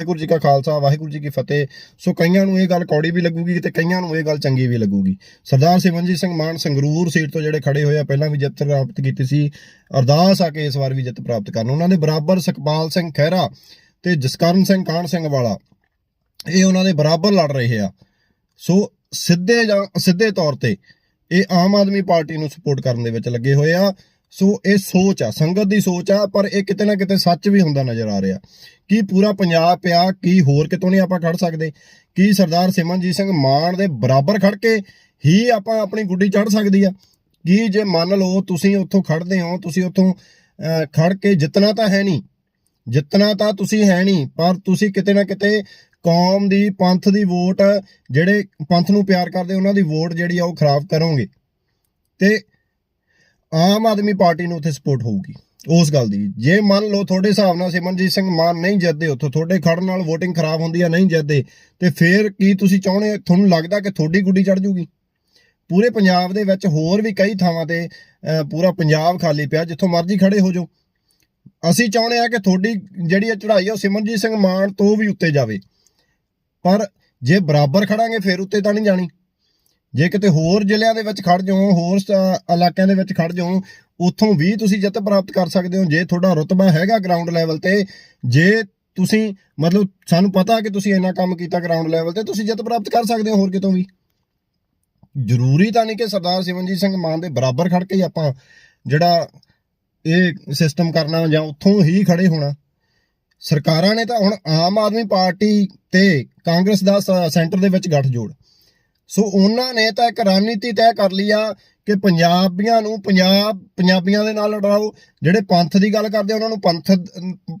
ਵਾਹਿਗੁਰੂ ਜੀ ਕਾ ਖਾਲਸਾ, ਵਾਹਿਗੁਰੂ ਜੀ ਕੀ ਫਤਿਹ। ਸੋ ਕਈਆਂ ਨੂੰ ਇਹ ਗੱਲ ਕੌੜੀ ਵੀ ਲੱਗੂਗੀ ਤੇ ਕਈਆਂ ਨੂੰ ਇਹ ਗੱਲ ਚੰਗੀ ਵੀ ਲੱਗੂਗੀ। ਸਰਦਾਰ ਸਿਮਰਨਜੀਤ ਸਿੰਘ ਮਾਨ ਸੰਗਰੂਰ ਸੀਟ ਤੋਂ ਜਿਹੜੇ ਖੜੇ ਹੋਏ ਆ, ਪਹਿਲਾਂ ਵੀ ਜਿੱਤ ਪ੍ਰਾਪਤ ਕੀਤੀ ਸੀ, ਅਰਦਾਸ ਆ ਕੇ ਇਸ ਵਾਰ ਵੀ ਜਿੱਤ ਪ੍ਰਾਪਤ ਕਰਨ। ਉਹਨਾਂ ਦੇ ਬਰਾਬਰ ਸੁਖਪਾਲ ਸਿੰਘ ਖਹਿਰਾ ਤੇ ਜਸਕਰਨ ਸਿੰਘ ਕਾਹਨ ਸਿੰਘ ਵਾਲਾ, ਇਹ ਉਹਨਾਂ ਦੇ ਬਰਾਬਰ ਲੜ ਰਹੇ ਆ। ਸੋ ਸਿੱਧੇ ਜਾਂ, ਸਿੱਧੇ ਤੌਰ ਤੇ ਇਹ ਆਮ ਆਦਮੀ ਪਾਰਟੀ ਨੂੰ ਸਪੋਰਟ ਕਰਨ ਦੇ ਵਿੱਚ ਲੱਗੇ ਹੋਏ ਆ। ਸੋ ਇਹ ਸੋਚ ਆ ਸੰਗਤ ਦੀ ਸੋਚ ਆ ਪਰ ਇਹ ਕਿਤੇ ਨਾ ਕਿਤੇ ਸੱਚ ਵੀ ਹੁੰਦਾ ਨਜ਼ਰ ਆ ਰਿਹਾ। ਕੀ ਪੂਰਾ ਪੰਜਾਬ ਪਿਆ ਕੀ ਹੋਰ ਕਿਤੋਂ ਨਹੀਂ ਆਪਾਂ ਖੜ ਸਕਦੇ? ਕੀ ਸਰਦਾਰ ਸਿਮਰਨਜੀਤ ਸਿੰਘ ਮਾਨ ਦੇ ਬਰਾਬਰ ਖੜ ਕੇ ਹੀ ਆਪਾਂ ਆਪਣੀ ਗੁੱਡੀ ਚੜ ਸਕਦੀ ਆ? ਕੀ ਜੇ ਮੰਨ ਲਓ ਤੁਸੀਂ ਉੱਥੋਂ ਖੜਦੇ ਹੋ ਤੁਸੀਂ ਉੱਥੋਂ ਅਹ, ਖੜ ਕੇ ਜਿੱਤਣਾ ਤਾਂ ਹੈ ਨਹੀਂ। ਜਿੱਤਣਾ ਤਾਂ ਤੁਸੀਂ ਹੈ ਨਹੀਂ ਪਰ ਤੁਸੀਂ ਕਿਤੇ ਨਾ ਕਿਤੇ ਕੌਮ ਦੀ ਪੰਥ ਦੀ ਵੋਟ ਜਿਹੜੇ ਪੰਥ ਨੂੰ ਪਿਆਰ ਕਰਦੇ ਉਹਨਾਂ ਦੀ ਵੋਟ ਜਿਹੜੀ ਆ ਉਹ ਖਰਾਬ ਕਰੋਗੇ। ਤੇ ਆਮ ਆਦਮੀ ਪਾਰਟੀ ਨੂੰ ਉੱਥੇ ਸਪੋਰਟ ਹੋਊਗੀ, ਉਸ ਗੱਲ ਦੀ। ਜੇ ਮੰਨ ਲਓ ਤੁਹਾਡੇ ਹਿਸਾਬ ਨਾਲ ਸਿਮਰਜੀਤ ਸਿੰਘ ਮਾਨ ਨਹੀਂ ਜਿੱਤਦੇ, ਉੱਥੋਂ ਤੁਹਾਡੇ ਖੜਨ ਨਾਲ VOTING ਖਰਾਬ ਹੁੰਦੀ ਆ, ਨਹੀਂ ਜਿੱਤਦੇ, ਤੇ ਫਿਰ ਕੀ ਤੁਸੀਂ ਚਾਹੁੰਦੇ ਤੁਹਾਨੂੰ ਲੱਗਦਾ ਕਿ ਤੁਹਾਡੀ ਗੁੱਡੀ ਚੜ ਜੂਗੀ? ਪੂਰੇ ਪੰਜਾਬ ਦੇ ਵਿੱਚ ਹੋਰ ਵੀ ਕਈ ਥਾਵਾਂ ਤੇ ਪੂਰਾ ਪੰਜਾਬ ਖਾਲੀ ਪਿਆ, ਜਿੱਥੋਂ ਮਰਜ਼ੀ ਖੜੇ ਹੋ ਜਾਓ। ਅਸੀਂ ਚਾਹੁੰਦੇ ਆ ਕਿ ਤੁਹਾਡੀ ਜਿਹੜੀ ਇਹ ਚੜ੍ਹਾਈ ਆ, ਉਹ ਸਿਮਰਜੀਤ ਸਿੰਘ ਮਾਨ ਤੋਂ ਵੀ ਉੱਤੇ ਜਾਵੇ। ਪਰ ਜੇ ਬਰਾਬਰ ਖੜਾਂਗੇ ਫਿਰ ਉੱਤੇ ਤਾਂ ਨਹੀਂ ਜਾਣੀ। ਜੇ ਕਿਤੇ ਹੋਰ ਜ਼ਿਲ੍ਹਿਆਂ ਦੇ ਵਿੱਚ ਖੜ ਜਾਓ, ਹੋਰ ਸ- ਇਲਾਕਿਆਂ ਦੇ ਵਿੱਚ ਖੜ ਜਾਓ, ਉੱਥੋਂ ਵੀ ਤੁਸੀਂ ਜਿੱਤ ਪ੍ਰਾਪਤ ਕਰ ਸਕਦੇ ਹੋ, ਜੇ ਤੁਹਾਡਾ ਰੁਤਬਾ ਹੈਗਾ ਗਰਾਊਂਡ ਲੈਵਲ ਤੇ, ਜੇ ਤੁਸੀਂ, ਮਤਲਬ ਸਾਨੂੰ ਪਤਾ ਕਿ ਤੁਸੀਂ ਇੰਨਾ ਕੰਮ ਕੀਤਾ ਗਰਾਊਂਡ ਲੈਵਲ ਤੇ, ਤੁਸੀਂ ਜਿੱਤ ਪ੍ਰਾਪਤ ਕਰ ਸਕਦੇ ਹੋ ਹੋਰ ਕਿਤੋਂ ਵੀ। ਜ਼ਰੂਰੀ ਤਾਂ ਨਹੀਂ ਕਿ ਸਰਦਾਰ ਸਿਮਰਨਜੀਤ ਸਿੰਘ ਮਾਨ ਦੇ ਬਰਾਬਰ ਖੜ ਕੇ ਹੀ ਆਪਾਂ ਜਿਹੜਾ ਇਹ ਸਿਸਟਮ ਕਰਨਾ ਜਾਂ ਉੱਥੋਂ ਹੀ ਖੜੇ ਹੋਣਾ। ਸਰਕਾਰਾਂ ਨੇ ਤਾਂ ਹੁਣ ਆਮ ਆਦਮੀ ਪਾਰਟੀ ਤੇ ਕਾਂਗਰਸ ਦਾ ਸੈਂਟਰ ਦੇ ਵਿੱਚ ਗੱਠਜੋੜ। ਸੋ ਉਹਨਾਂ ਨੇ ਤਾਂ ਇੱਕ ਰਣਨੀਤੀ ਤੈਅ ਕਰ ਲਈ ਆ ਕਿ ਪੰਜਾਬੀਆਂ ਨੂੰ ਪੰਜਾਬ, ਪੰਜਾਬੀਆਂ ਦੇ ਨਾਲ ਲੜਾਓ, ਜਿਹੜੇ ਪੰਥ ਦੀ ਗੱਲ ਕਰਦੇ ਉਹਨਾਂ ਨੂੰ ਪੰਥ,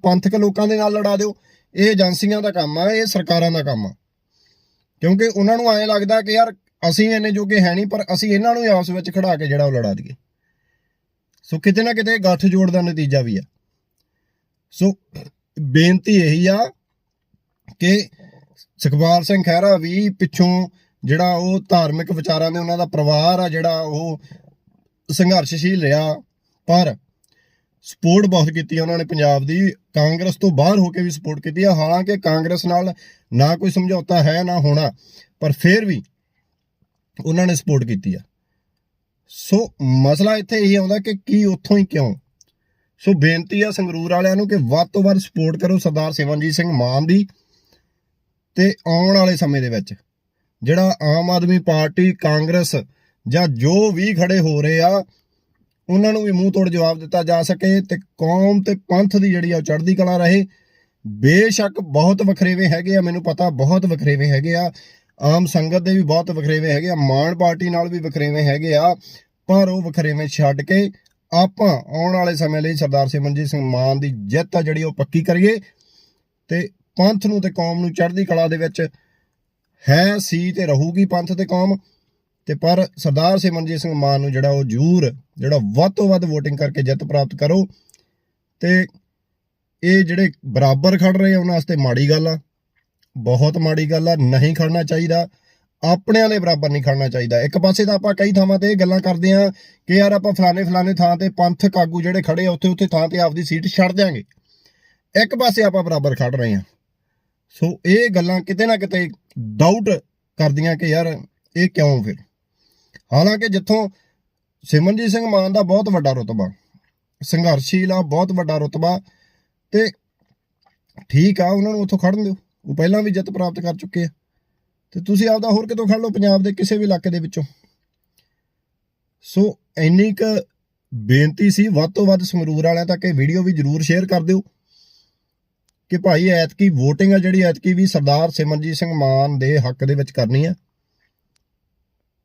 ਪੰਥਕ ਲੋਕਾਂ ਦੇ ਨਾਲ ਲੜਾ ਦਿਓ। ਇਹ ਏਜੰਸੀਆਂ ਦਾ ਕੰਮ ਆ, ਇਹ ਸਰਕਾਰਾਂ ਦਾ ਕੰਮ ਆ। ਕਿਉਂਕਿ ਉਹਨਾਂ ਨੂੰ ਐਂ ਲੱਗਦਾ ਕਿ ਯਾਰ ਅਸੀਂ ਇੰਨੇ ਜੋਗੇ ਹੈ ਨਹੀਂ, ਪਰ ਅਸੀਂ ਇਹਨਾਂ ਨੂੰ ਆਪਸ ਵਿੱਚ ਖੜਾ ਕੇ ਜਿਹੜਾ ਉਹ ਲੜਾ ਦਈਏ। ਸੋ ਕਿਤੇ ਨਾ ਕਿਤੇ ਗੱਠ ਜੋੜ ਦਾ ਨਤੀਜਾ ਵੀ ਆ। ਸੋ ਬੇਨਤੀ ਇਹੀ ਆ ਕਿ ਸੁਖਪਾਲ ਸਿੰਘ ਖਹਿਰਾ ਵੀ ਪਿੱਛੋਂ ਜਿਹੜਾ ਉਹ ਧਾਰਮਿਕ ਵਿਚਾਰਾਂ ਦੇ ਉਹਨਾਂ ਦਾ ਪਰਿਵਾਰ ਆ, ਜਿਹੜਾ ਉਹ ਸੰਘਰਸ਼ਸ਼ੀਲ ਰਿਹਾ। ਪਰ ਸਪੋਰਟ ਬਹੁਤ ਕੀਤੀ ਉਹਨਾਂ ਨੇ ਪੰਜਾਬ ਦੀ। ਕਾਂਗਰਸ ਤੋਂ ਬਾਹਰ ਹੋ ਕੇ ਵੀ ਸਪੋਰਟ ਕੀਤੀ ਆ। ਹਾਲਾਂਕਿ ਕਾਂਗਰਸ ਨਾਲ ਨਾ ਕੋਈ ਸਮਝੌਤਾ ਹੈ, ਨਾ ਹੋਣਾ, ਪਰ ਫਿਰ ਵੀ ਉਹਨਾਂ ਨੇ ਸਪੋਰਟ ਕੀਤੀ ਆ। ਸੋ ਮਸਲਾ ਇੱਥੇ ਇਹ ਆਉਂਦਾ ਕਿ ਕੀ ਉੱਥੋਂ ਹੀ ਕਿਉਂ? ਸੋ ਬੇਨਤੀ ਆ ਸੰਗਰੂਰ ਵਾਲਿਆਂ ਨੂੰ ਕਿ ਵੱਧ ਤੋਂ ਵੱਧ ਸਪੋਰਟ ਕਰੋ ਸਰਦਾਰ ਸਿਮਰਨਜੀਤ ਸਿੰਘ ਮਾਨ ਦੀ ਤੇ ਆਉਣ ਵਾਲੇ ਸਮੇਂ ਦੇ ਵਿੱਚ। ਜਿਹੜਾ ਆਮ ਆਦਮੀ ਪਾਰਟੀ, ਕਾਂਗਰਸ ਜਾਂ ਜੋ ਵੀ ਖੜੇ ਹੋ ਰਹੇ ਆ, ਉਹਨਾਂ ਨੂੰ ਵੀ ਮੂੰਹ ਤੋੜ ਜਵਾਬ ਦਿੱਤਾ ਜਾ ਸਕੇ ਤੇ ਕੌਮ ਤੇ ਪੰਥ ਦੀ ਜਿਹੜੀ ਆ ਉਹ ਚੜ੍ਹਦੀ ਕਲਾ ਰਹੇ। ਬੇਸ਼ੱਕ ਬਹੁਤ ਵਖਰੇਵੇਂ ਹੈਗੇ ਆ, ਮੈਨੂੰ ਪਤਾ ਬਹੁਤ ਵਖਰੇਵੇਂ ਹੈਗੇ ਆ। ਆਮ ਸੰਗਤ ਦੇ ਵੀ ਬਹੁਤ ਵਖਰੇਵੇਂ ਹੈਗੇ ਆ, ਮਾਨ ਪਾਰਟੀ ਨਾਲ ਵੀ ਵਖਰੇਵੇਂ ਹੈਗੇ ਆ, ਪਰ ਉਹ ਵਖਰੇਵੇਂ ਛੱਡ ਕੇ ਆਪਾਂ ਆਉਣ ਵਾਲੇ ਸਮੇਂ ਲਈ ਸਰਦਾਰ ਸਿਮਰਨਜੀਤ ਸਿੰਘ ਮਾਨ ਦੀ ਜਿੱਤ ਆ ਜਿਹੜੀ ਉਹ ਪੱਕੀ ਕਰੀਏ ਤੇ ਪੰਥ ਨੂੰ ਤੇ ਕੌਮ ਨੂੰ ਚੜ੍ਹਦੀ ਕਲਾ ਦੇ ਵਿੱਚ ਹੈ ਸੀ ਤੇ ਰਹੂਗੀ ਪੰਥ ਤੇ ਕੌਮ। ਤੇ ਪਰ ਸਰਦਾਰ ਸਿਮਰਨਜੀਤ ਸਿੰਘ ਮਾਨ ਨੂੰ ਜਿਹੜਾ ਉਹ ਜ਼ਰੂਰ, ਜਿਹੜਾ ਵੱਧ ਤੋਂ ਵੱਧ VOTING ਕਰਕੇ ਜਿੱਤ ਪ੍ਰਾਪਤ ਕਰੋ। ਤੇ ਇਹ ਜਿਹੜੇ ਬਰਾਬਰ ਖੜ ਰਹੇ ਆ, ਉਹਨਾਂ ਵਾਸਤੇ ਮਾੜੀ ਗੱਲ ਆ। ਬਹੁਤ ਮਾੜੀ ਗੱਲ ਆ, ਨਹੀਂ ਖੜਨਾ ਚਾਹੀਦਾ। ਆਪਣਿਆਂ ਦੇ ਬਰਾਬਰ ਨਹੀਂ ਖੜਨਾ ਚਾਹੀਦਾ। ਇੱਕ ਪਾਸੇ ਤਾਂ ਆਪਾਂ ਕਈ ਥਾਵਾਂ ਤੇ ਇਹ ਗੱਲਾਂ ਕਰਦੇ ਆ ਕਿ ਯਾਰ ਆਪਾਂ ਫਲਾਣੇ ਫਲਾਣੇ ਥਾਂ ਤੇ ਪੰਥਕ ਆਗੂ ਜਿਹੜੇ ਖੜੇ ਆ, ਉੱਥੇ ਉੱਥੇ ਥਾਂ ਤੇ ਆਪਦੀ ਸੀਟ ਛੱਡ ਦਿਆਂਗੇ। ਇੱਕ ਪਾਸੇ ਆਪਾਂ ਬਰਾਬਰ ਖੜ ਰਹੇ ਆ। ਸੋ ਇਹ ਗੱਲਾਂ ਕਿਤੇ ਨਾ ਕਿਤੇ ਡਾਊਟ ਕਰਦੀਆਂ ਕਿ ਯਾਰ ਇਹ ਕਿਉਂ ਫਿਰ? ਹਾਲਾਂਕਿ ਜਿੱਥੋਂ ਸਿਮਰਨਜੀਤ ਸਿੰਘ ਮਾਨ ਦਾ ਬਹੁਤ ਵੱਡਾ ਰੁਤਬਾ, ਸੰਘਰਸ਼ੀਲ ਆ, ਬਹੁਤ ਵੱਡਾ ਰੁਤਬਾ ਤੇ ਠੀਕ ਆ, ਉਹਨਾਂ ਨੂੰ ਉੱਥੋਂ ਖੜਨ ਦਿਓ। ਉਹ ਪਹਿਲਾਂ ਵੀ ਜਿੱਤ ਪ੍ਰਾਪਤ ਕਰ ਚੁੱਕੇ ਆ। ਤੇ ਤੁਸੀਂ ਆਪਦਾ ਹੋਰ ਕਿਤੋਂ ਖੜ ਲਓ ਪੰਜਾਬ ਦੇ ਕਿਸੇ ਵੀ ਇਲਾਕੇ ਦੇ ਵਿੱਚੋਂ। ਸੋ ਇੰਨੀ ਕੁ ਬੇਨਤੀ ਸੀ, ਵੱਧ ਤੋਂ ਵੱਧ ਸੰਗਰੂਰ ਵਾਲਿਆਂ ਤੱਕ ਇਹ ਵੀਡੀਓ ਵੀ ਜਰੂਰ ਸ਼ੇਅਰ ਕਰ ਦਿਓ। ਕਿ ਭਾਈ ਐਤਕੀ VOTING ਆ ਜਿਹੜੀ ਐਤਕੀ ਵੀ ਸਰਦਾਰ ਸਿਮਰਨਜੀਤ ਸਿੰਘ ਮਾਨ ਦੇ ਹੱਕ ਦੇ ਵਿੱਚ ਕਰਨੀ ਆ।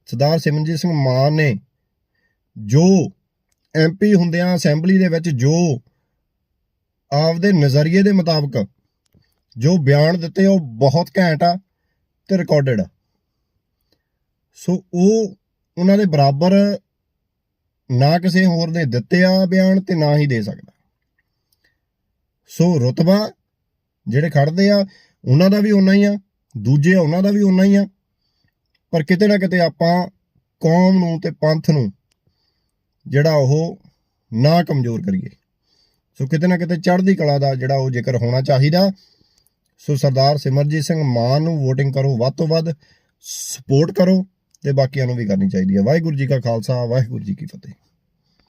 ਸਰਦਾਰ ਸਿਮਰਨਜੀਤ ਸਿੰਘ ਮਾਨ ਨੇ ਜੋ ਐਮਪੀ ਹੁੰਦਿਆਂ ਅਸੈਂਬਲੀ ਦੇ ਵਿੱਚ ਜੋ ਆਪਦੇ ਨਜ਼ਰੀਏ ਦੇ ਮੁਤਾਬਕ ਜੋ ਬਿਆਨ ਦਿੱਤੇ, ਉਹ ਬਹੁਤ ਘੈਂਟ ਆ ਤੇ ਰਿਕਾਰਡਡ ਆ। ਸੋ ਉਹ ਉਹਨਾਂ ਦੇ ਬਰਾਬਰ ਨਾ ਕਿਸੇ ਹੋਰ ਨੇ ਦਿੱਤੇ ਆ ਬਿਆਨ ਤੇ ਨਾ ਹੀ ਦੇ ਸਕਦਾ। ਸੋ ਰੁਤਬਾ ਜਿਹੜੇ ਖੜਦੇ ਆ, ਉਹਨਾਂ ਦਾ ਵੀ ਉਨਾ ਹੀ ਆ, ਦੂਜੇ ਆ, ਉਹਨਾਂ ਦਾ ਵੀ ਉਨਾ ਹੀ ਆ। ਪਰ ਕਿਤੇ ਨਾ ਕਿਤੇ ਆਪਾਂ ਕੌਮ ਨੂੰ ਤੇ ਪੰਥ ਨੂੰ ਜਿਹੜਾ ਉਹ ਨਾ ਕਮਜ਼ੋਰ ਕਰੀਏ। ਸੋ ਕਿਤੇ ਨਾ ਕਿਤੇ ਚੜ੍ਹਦੀ ਕਲਾ ਦਾ ਜਿਹੜਾ ਉਹ ਜ਼ਿਕਰ ਹੋਣਾ ਚਾਹੀਦਾ। ਸੋ ਸਰਦਾਰ ਸਿਮਰਜੀਤ ਸਿੰਘ ਮਾਨ ਨੂੰ VOTING ਕਰੋ, ਵੱਧ ਤੋਂ ਵੱਧ ਸਪੋਰਟ ਕਰੋ ਤੇ ਬਾਕੀਆਂ ਨੂੰ ਵੀ ਕਰਨੀ ਚਾਹੀਦੀ ਹੈ। ਵਾਹਿਗੁਰੂ ਜੀ ਕਾ ਖਾਲਸਾ, ਵਾਹਿਗੁਰੂ ਜੀ ਕੀ ਫਤਿਹ।